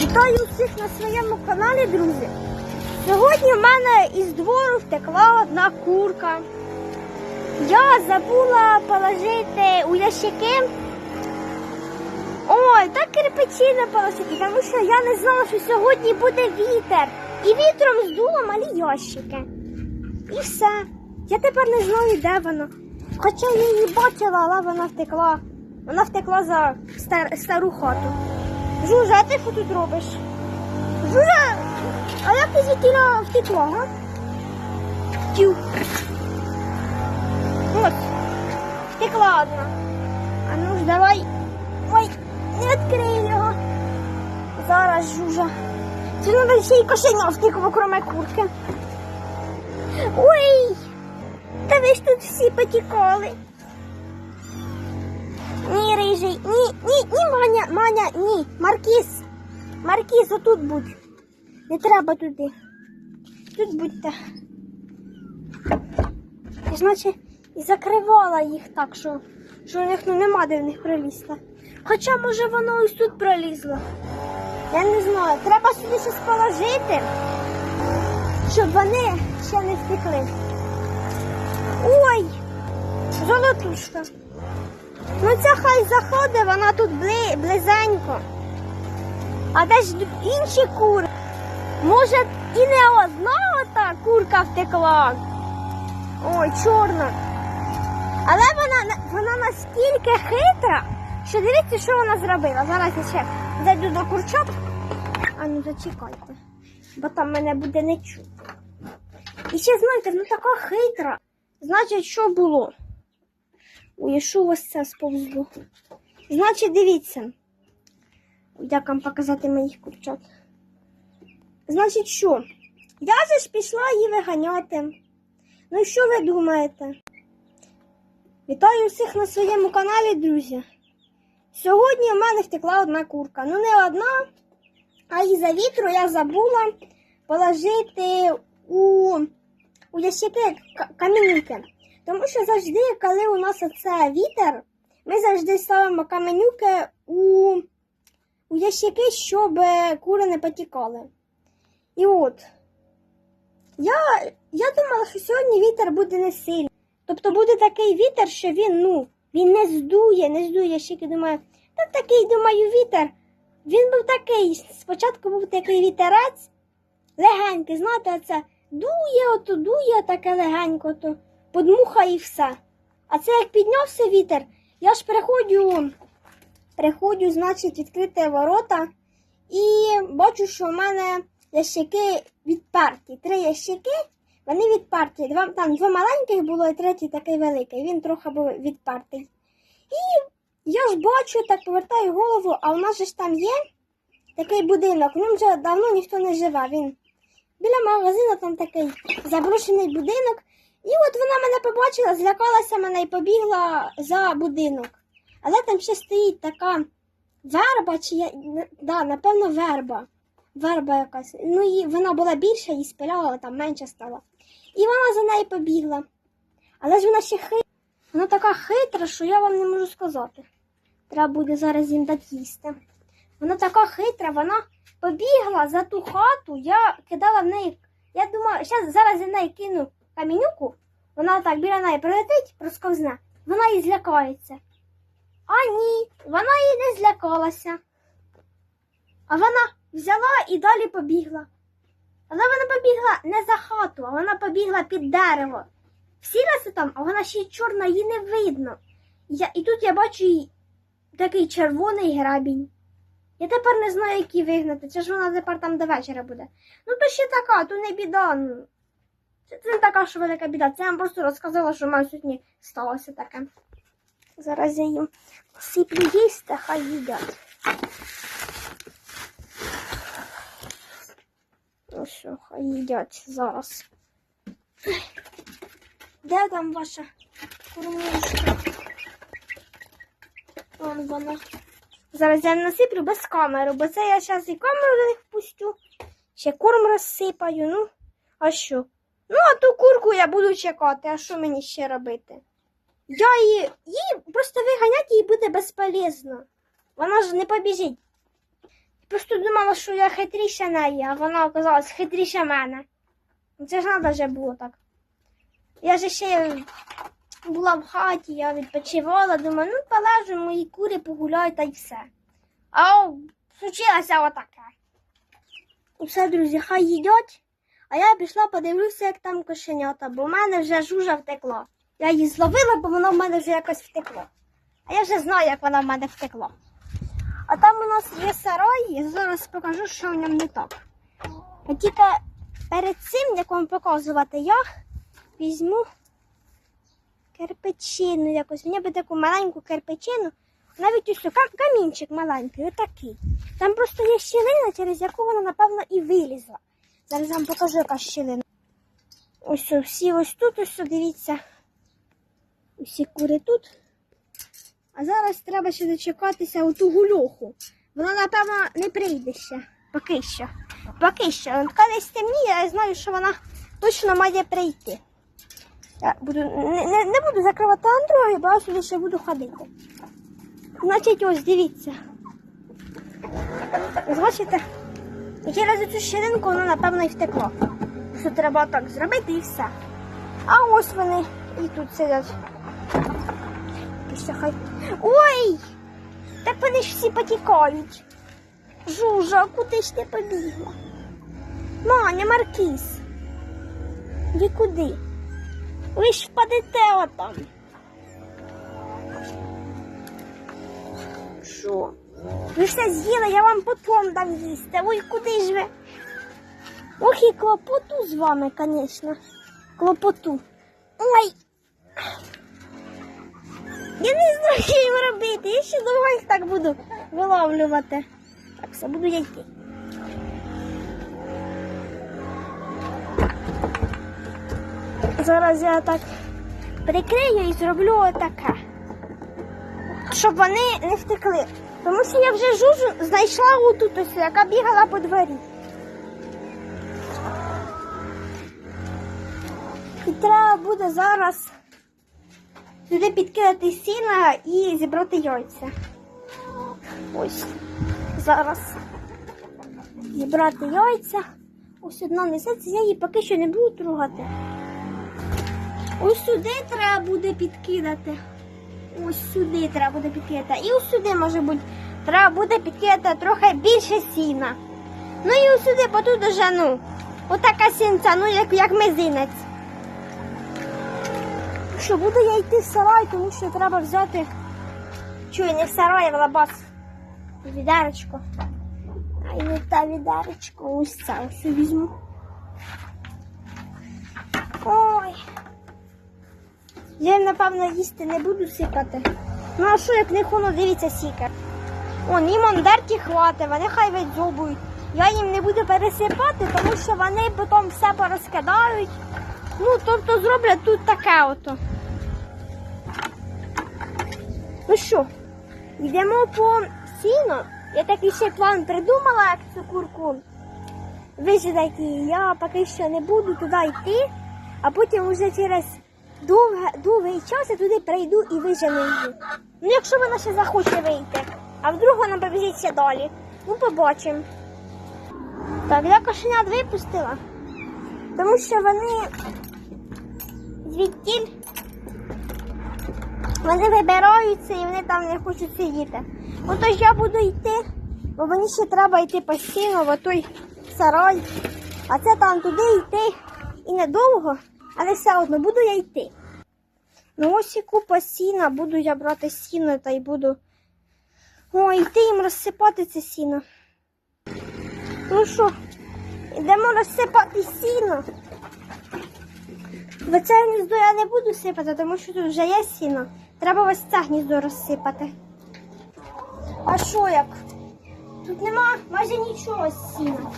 Вітаю всіх на своєму каналі, друзі. Сьогодні в мене із двору втекла одна курка. Я забула положити у ящики. Ой, так кирпичі не положити, тому що я не знала, що сьогодні буде вітер. І вітром здуло малі ящики. І все. Я тепер не знаю, де вона. Хоча я її бачила, але вона втекла. Вона втекла за стар- стару хату. Жужа, ти що тут робиш? Жужа, а як ти звідтіля втекла, га? Тю. От, втекла одна. А ну ж давай. Ой, не відкрий його. Зараз жужа. Це треба ще й кошеня втекло, кроме куртки. Ой, та ви ж тут всі потікали. Рижий, ні, ні, ні, Маня, Маня, ні. Маркіз. Маркіз, отут будь. Не треба туди. Тут будьте. І, значить, і закривала їх так, що, що у них ну, нема де в них пролізти. Хоча, може, воно ось тут пролізло. Я не знаю. Треба сюди щось положити, щоб вони ще не втекли. Ой! Золотушка. Ну ця хай заходить, вона тут бли, близенько. А де ж інші кури? Може, і не одна ота курка втекла. Ой, чорна. Але вона, вона настільки хитра, що дивіться, що вона зробила. Зараз я ще зайду до курчат. А ну зачекайте, бо там мене буде не чути. І ще знаєте, ну така хитра. Значить, що було? Ой, що у вас це сповзло? Значить, дивіться. Як вам показати моїх курчат? Значить, що? Я же ж пішла її виганяти. Ну і що ви думаєте? Вітаю всіх на своєму каналі, друзі. Сьогодні в мене втекла одна курка. Ну, не одна, а із-за вітру я забула положити у, у ящики к- камінюки. Тому що завжди, коли у нас оце вітер, ми завжди ставимо каменюки у, у ящики, щоб кури не потікали. І от, я, я думала, що сьогодні вітер буде не сильний. Тобто буде такий вітер, що він, ну, він не здує, не здує. Я ще думаю, та такий, думаю, вітер. Він був такий, спочатку був такий вітерець, легенький, знаєте, це дує, ото дує таке легенько, то подмухає і все. А це як піднявся вітер, я ж приходжу, приходжу, значить, відкрити ворота і бачу, що в мене ящики відперті. Три ящики, вони відперті. Два, там два маленьких було і третій такий великий. Він трохи був відпертий. І я ж бачу, так повертаю голову, а у нас же ж там є такий будинок. В вже давно ніхто не живе. Він біля магазину там такий заброшений будинок. І от вона мене побачила, злякалася мене і побігла за будинок. Але там ще стоїть така верба, чи я, да, напевно, верба. Верба якась. Ну і вона була більша, її спиляла, там менше стала. І вона за нею побігла. Але ж вона ще хитра. Вона така хитра, що я вам не можу сказати. Треба буде зараз їм дати їсти. Вона така хитра, вона побігла за ту хату, я кидала в неї. Я думала, зараз я неї кину камінюку, вона так біля неї прилетить, просковзне, вона її злякається. А ні, вона її не злякалася. А вона взяла і далі побігла. Але вона побігла не за хату, а вона побігла під дерево. Всілася там, а вона ще й чорна, її не видно. Я, і тут я бачу їй такий червоний грабінь. Я тепер не знаю, як її вигнати. Це ж вона тепер там до вечора буде. Ну, то ще така, то не біда. Це, не така, що велика біда. Це я вам просто розказала, що в мене сьогодні сталося таке. Зараз я їм сиплю їсти, хай їдять. Ну що, хай їдять зараз. Де там ваша кормушка? Вон вона. Зараз я насиплю без камери, бо це я зараз і камеру до пустю. Ще корм розсипаю. Ну, а що? Ну, а ту курку я буду чекати, а що мені ще робити? Я її, її просто виганяти її буде безполезно. Вона ж не побіжить. просто думала, що я хитріша неї, а вона оказалась хитріша мене. Ну, Це ж треба вже було так. Я ж ще була в хаті, я відпочивала, думаю, ну полежу, мої кури погуляють та й все. А случилося отаке. І все, друзі, хай їдять. А я пішла подивлюся, як там кошенята, бо в мене вже жужа втекла. Я її зловила, бо вона в мене вже якось втекла. А я вже знаю, як вона в мене втекла. А там у нас є сарай, я зараз покажу, що в ньому не так. А тільки перед цим, як вам показувати, я візьму кирпичину якось. Мені би таку маленьку кирпичину, навіть ось кам- камінчик маленький, отакий. Там просто є щілина, через яку вона, напевно, і вилізла. Зараз вам покажу, яка щілина. Ось всі ось тут, ось дивіться. Усі кури тут. А зараз треба ще дочекатися ту гульоху. Вона, напевно, не прийде ще. Поки що. Поки що. От коли стемніє, я знаю, що вона точно має прийти. Я буду, не, не, не буду закривати андроги, бо я сюди ще буду ходити. Значить, ось дивіться. Бачите? І через цю щілинку вона, напевно, і втекла. Що треба так зробити і все. А ось вони і тут сидять. Хай. Ой! Так вони ж всі потікають. Жужа, куди ж ти побігла? Маня, Маркіс. Ви куди? Ви ж впадете отам. Що? Ви все з'їли, я вам потом дам їсти. Ой, куди ж ви? Ох і клопоту з вами, звісно. Клопоту. Ой. Я не знаю, що їм робити. Я ще довго їх так буду виловлювати. Так, все, буду я йти. Зараз я так прикрию і зроблю отаке. Щоб вони не втекли. Тому що я вже жужу знайшла отут ось, яка бігала по дворі. І треба буде зараз сюди підкидати сіна і зібрати яйця. Ось зараз зібрати яйця. Ось одна несеться, я її поки що не буду трогати. Ось сюди треба буде підкидати. Ось сюди треба буде підкидати. І ось сюди, може бути, треба буде підкидати трохи більше сіна. Ну і ось сюди, бо тут уже, ну, отака сінця, ну як, як мизинець. Що, буду я йти в сарай, тому що треба взяти. Чую, не в сарай, а в лабаз. Відеречко. А й не та відеречко. Ось це ось візьму. Ой. Я їм, напевно, їсти не буду сипати. Ну а що, як не хоно, дивіться сіка. Он їм ондерті хвати, вони хай видзьобують. Я їм не буду пересипати, тому що вони потім все порозкидають. Ну, тобто зроблять тут таке ото. Ну що, йдемо по сіно. Я такий ще план придумала, як цю курку вижидати. Я поки що не буду туди йти, а потім вже через довге, довгий час я туди прийду і вижену її. Ну, якщо вона ще захоче вийти, а вдруг вона побіжить ще далі. Ну, побачимо. Так, я кошенят випустила, тому що вони звідтіль вони вибираються і вони там не хочуть сидіти. Отож я буду йти, бо мені ще треба йти постійно в той сарай. А це там туди йти і недовго, але все одно буду я йти. Ну ось і купа сіна, буду я брати сіно та й буду О, йти їм розсипати це сіно. Ну що, йдемо розсипати сіно. В це гніздо я не буду сипати, тому що тут вже є сіно. Треба ось це гніздо розсипати. А що як? Тут нема майже нічого сіна.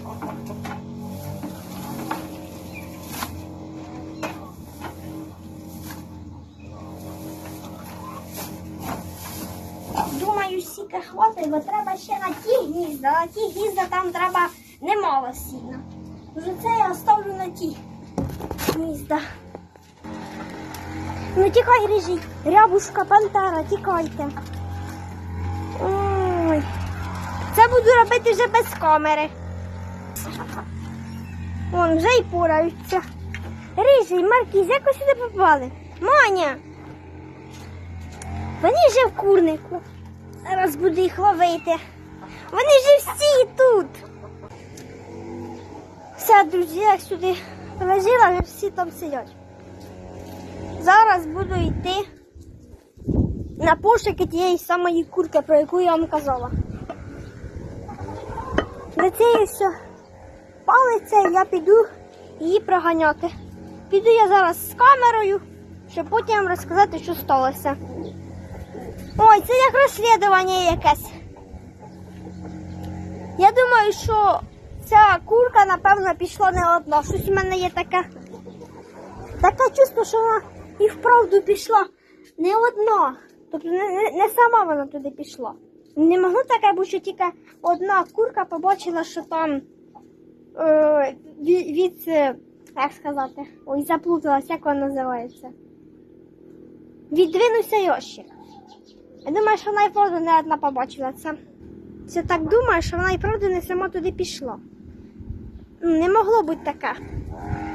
Сіка бо треба ще на ті гнізда. На ті гнізда там треба немало сіна. Вже це я оставлю на ті гнізда. Ну тікай, рижий. Рябушка, пантера, тікайте. Ой. Це буду робити вже без камери. Вон вже й пораються. Рижий, Маркіз, як ви сюди попали? Маня! Вони вже в курнику. Зараз буду їх ловити. Вони вже всі тут. Все, друзі, я сюди положила, вже всі там сидять. Зараз буду йти на пошуки тієї самої курки, про яку я вам казала. До цієї все палиться, я піду її проганяти. Піду я зараз з камерою, щоб потім розказати, що сталося. Ой, це як розслідування якесь. Я думаю, що ця курка, напевно, пішла не одна. Щось у мене є таке. Таке чувство, що вона і вправду пішла не одна. Тобто не, не, сама вона туди пішла. Не могло таке бути, що тільки одна курка побачила, що там е, від, від е, як сказати, ой, заплуталась, як вона називається. Віддвинувся ящик. Я думаю, що вона і правда не одна побачила це. Це так думаю, що вона і правда не сама туди пішла. Ну, Не могло бути таке.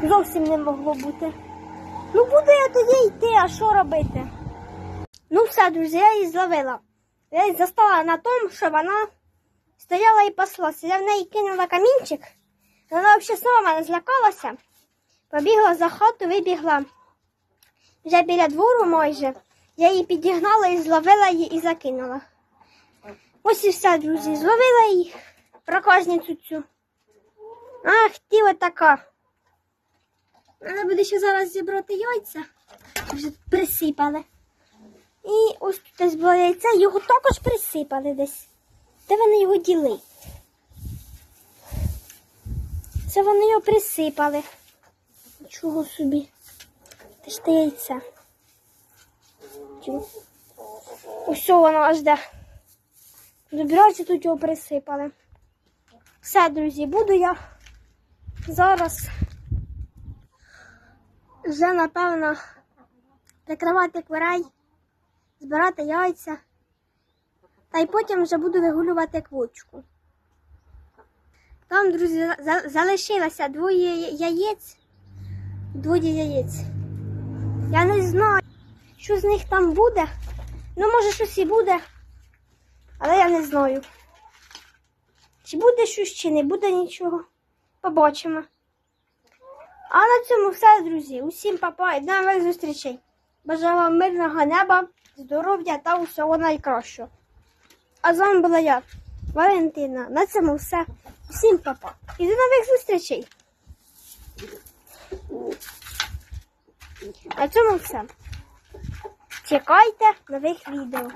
Зовсім не могло бути. Ну, буду я тоді йти, а що робити? Ну, все, друзі, я її зловила. Я її застала на тому, що вона стояла і паслася. Я в неї кинула камінчик. Вона взагалі сама мене злякалася. Побігла за хату, вибігла вже біля двору майже. Я її підігнала і зловила її і закинула. Ось і все, друзі. Зловила її проказницю цю. Ах, ти така. Треба буде ще зараз зібрати яйця. Вже присипали. І ось тут десь було яйце, його також присипали десь. Де вони його діли? Це вони його присипали. Чого собі? Це ж те яйце. Чого? Ось воно аж де. Добирайся, тут його присипали. Все, друзі, буду я зараз вже, напевно, прикривати кверей, збирати яйця, та й потім вже буду вигулювати квочку. Там, друзі, залишилося двоє яєць. Двоє яєць. Я не знаю, що з них там буде. Ну, може, щось і буде, але я не знаю. Чи буде щось, чи не буде нічого. Побачимо. А на цьому все, друзі. Усім папа і до нових зустрічей. Бажаю вам мирного неба, здоров'я та усього найкращого. А з вами була я, Валентина. На цьому все. Усім папа. І до нових зустрічей. На цьому все. Чекайте нових відео.